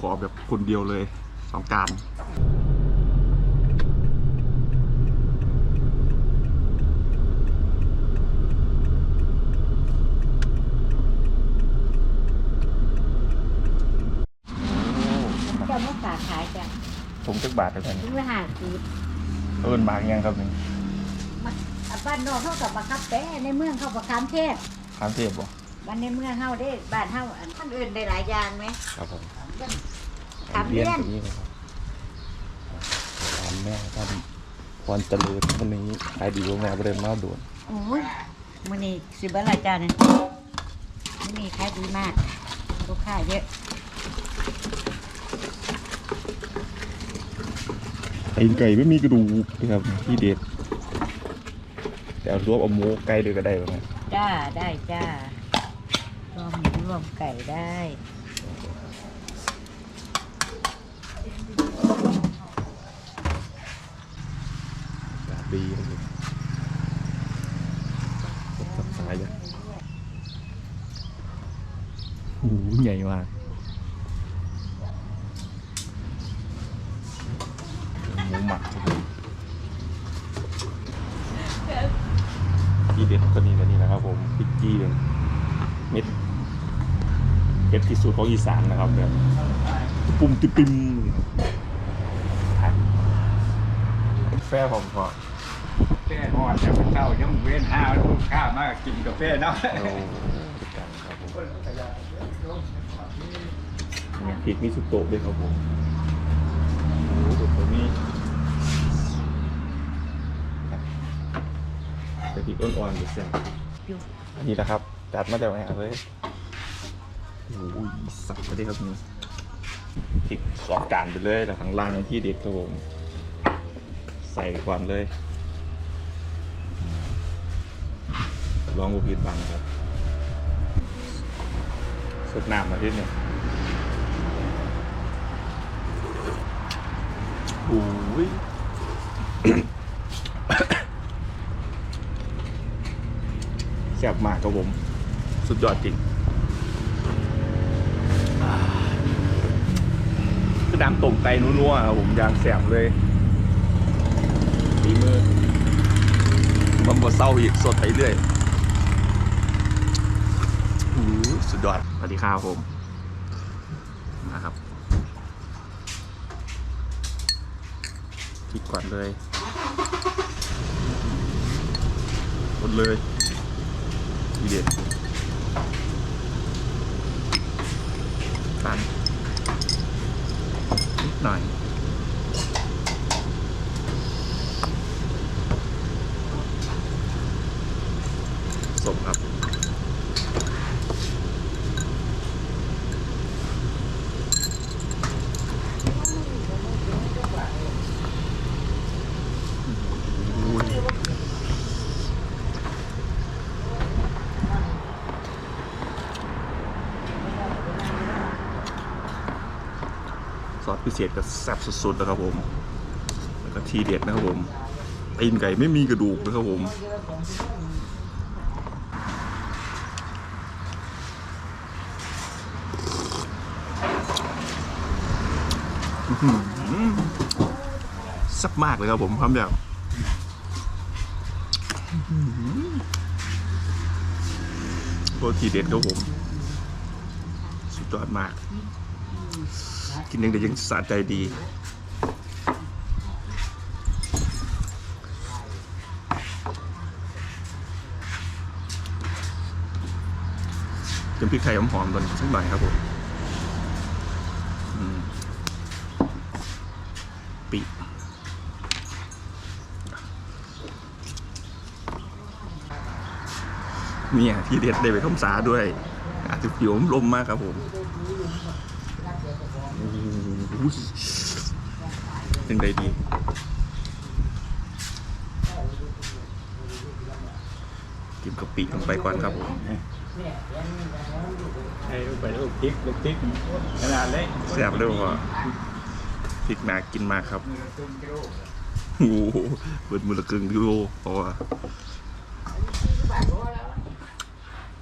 ขอแบบคนเดียวเลยสองการเจ้ามาฝากขายจ้ะผมจักบาทเท่านั้นถึงละห้าสิบเอิ้นบางยังครับนี่มาอะบ้านนอกเขากับบักคับแต่ในเมืองเขาบักคามเทศข้ามเทพบ่บ้านในเมืองเฮาได้บ้านเฮาอันท่านอื่นได้หลายอย่างไหมครับผม ถามเรียนตรงนี้เลยครับถามแม่ท่านพรเจริญวันนี้ขายดีกว่าแม่ประเด็นมาด่วนโอ้ยมื้อนี้สิบ่หลายจานนะมื้อนี้ขายดีมากลูกค้าเยอะไอ้ไก่ไม่มีกระดูกนะครับที่เด็ดแต่เอารวบเอาหมูไก่ด้วยก็ได้ไหมจ้าได้จ้ารวมหมูรวมไก่ได้ อากาศ ดีครับผมสับสายเลยโอ้โหใหญ่มากหมูหมักครับผมที่เด็ดก็นี่ก็นี่นะครับผมพริกจี้เลยเม็ดเผ็ดที่สุดของอีสานนะครับแบบปุ่มติปิมแฟผมก็กาแฟฮอดแต่เช้ายังเว้นห้าลูกค้ามากินกาแฟเนาะโอ้กันครับผมเนี่ยพริกมีสุดโตะด้วยครับผมโอ้โหตัวนี้แต่พริกอ่อนๆเดี๋ยวเสียงอยู่อันนี้นะครับ จัดมาแต่ไหนครับเลยโอ้ยสับไปได้ครับนี่พริกสองจานไปเลยแล้วข้างล่างในที่เด็ดครับผม ใส่ก่อนเลย ลองบุพีดบังครับสุดน้ำมาที่เนี่ยโอ้ยแซ่บมากครับผม สุดยอดจริงคือน้ำต้มไก่นัวๆครับผมยางแซ่บเลยฝีมือมันบ่เศร้าอีกสดไปเรื่อย โอ้โห สุดยอดสวัสดีครับผมนะครับคลิกก่อนเลยหมดเลยทีเด็ดตันนิดหน่อย พิเศษก็แซ่บสุดๆนะครับผม แล้วก็ทีเด็ดนะครับผมตีนไก่ไม่มีกระดูกนะครับผมแซบมากเลยครับผมความแบบอื้อหือโรทีเด็ดครับผม สุดยอดมาก กินยังได้ยังสะใจดีเติมพริกไทยหอมๆก่อนสักหน่อยครับผมปีเนี่ยที่เด็ดได้ไปข้มสาด้วยอาจจะผิวลมมากครับผม โหยังไงดี กินกะปิลงไปก่อนครับผมให้ลูกไปลูกพริกลูกพริกขนาดเล็กแซ่บด้วยว่าพริกนากินมากครับโอ้โหเบิดมือละครึ่งกิโลเพราะว่า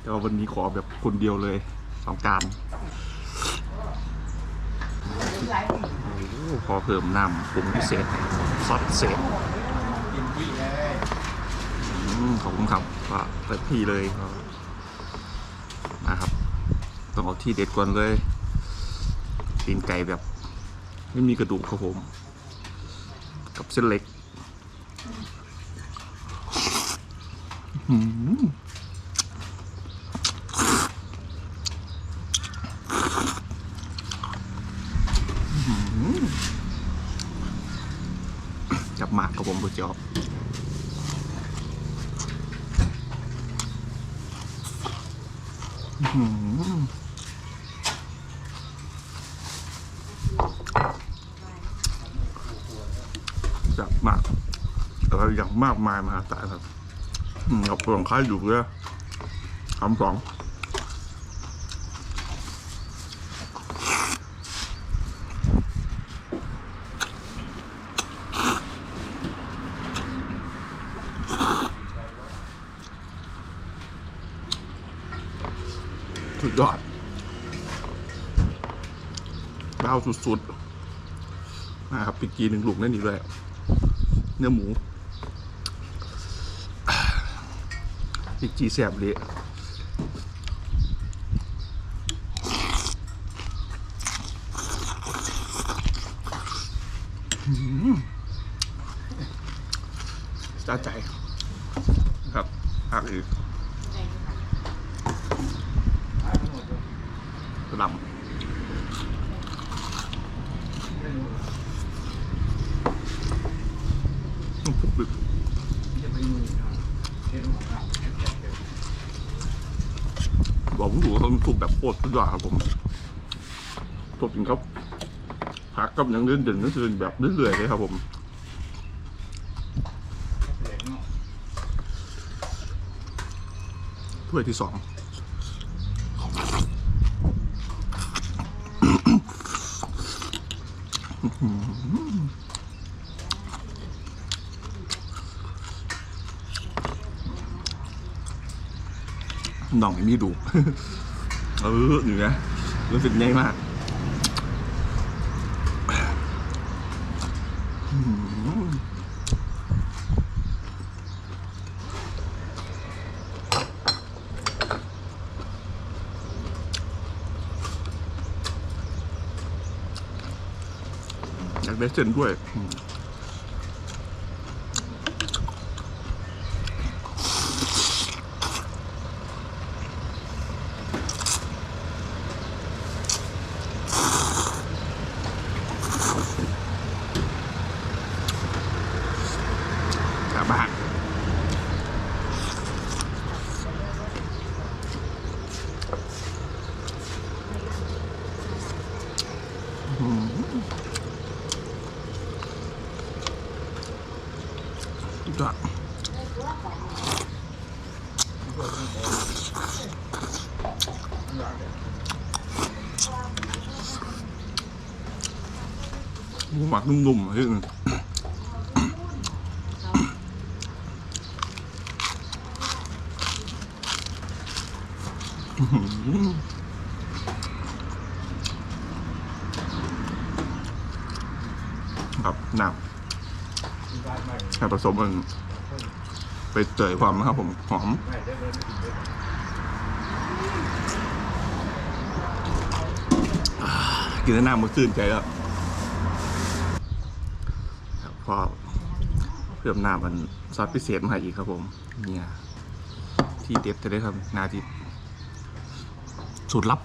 แต่ว่าวันนี้ขอแบบคนเดียวเลยสองจานโอ้ พอเพิ่มน้ำปรุงพิเศษซอสเศษกินที่เลยอืมขอบคุณครับก็เปิดที่เลยนะครับ ต้องเอาที่เด็ดก่อนเลยตีนไก่แบบ ไม่มีกระดูกครับผม กับเส้นเล็กอื้อหืออื้อหือจับหมากครั บผมผู้จอบจับมากอะไรอย่างมากมายมหาศาลครับอืมกับเปลืองคล้ายอยู่เลยคำสอง สุดยอดดาสุดๆนะครับปิกกีหนึ่งลูกนั่นนี่เลยเนื้อหมูปิกีแสบเลยอื้อหือสะใจครับหักอีกกระห ลำบปุ๊บจะไปมือเนาะเห็นหัวเราแอบๆเดี๋ยวบอกผมถูกเขาถูกแบบโคตรสุดยอดครับผมสดจริงครับผักกับอย่างเด่นเด่นนั่นคือแบบเรื่อยๆเลยครับผมถ้วยที่สอง น้องไม่มีดู เอออยู่นะรู้สึกง่ายมากอยากได้เส้นด้วยอืมกลับบ้านอืม สุดยอดหมูหมั ให้ผสมมันไปเตยความนะครับผมหอมกินหน้ามันตื่นใจแล้วครับพอเพิ่มหน้ามันซอสพิเศษมาอีกครับผม เนี่ยที่เด็ดจะได้ครับหนาที่สูตรลับ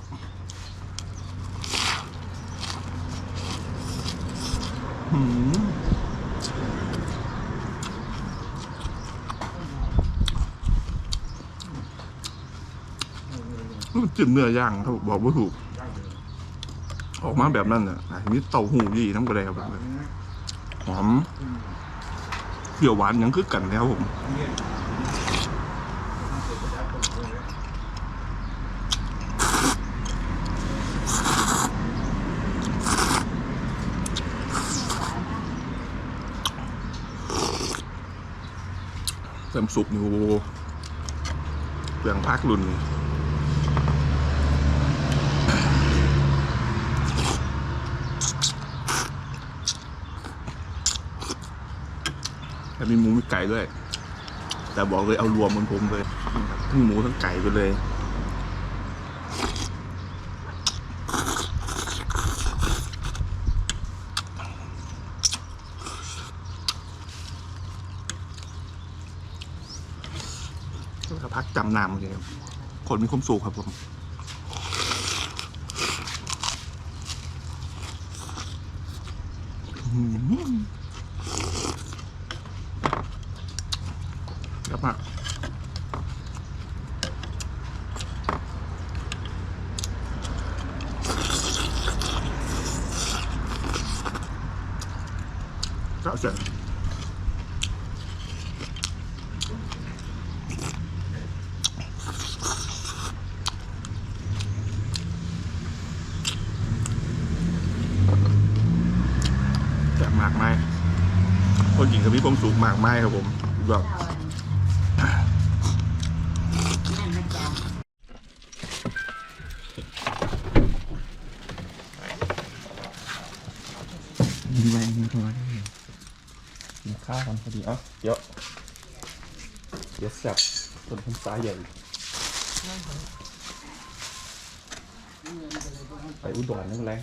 หืม จิ้มเนื้อย่างครับบอกว่าถูก ออกมาแบบนั้นน่ะอาจจะมีเต้าหู้ยี่น้ำกระเดครับแบบหอมเปรี้ยวหวานยังคือกันแล้วผมเติมสุกอยู่เปลืองพักรุ่นนี่ แล้วมีหมูมีไก่ด้วย แต่บอกเลยเอารวมมันผมเลยทั้งหมูทั้งไก่ไปเลยก็พักจำนำเลยคนมีความสุขครับผมอืมรับมาก ก็เสร็จแซ่หมากไหมคนหญิงกับพี่ผมสูงมากไหมครับผมแบบ ข้าวกันพอดีเอะเดี๋ยวเดี๋ยวแซ่บต้นพันซ้ายใหญ่ไปอุดรนั่นแหละ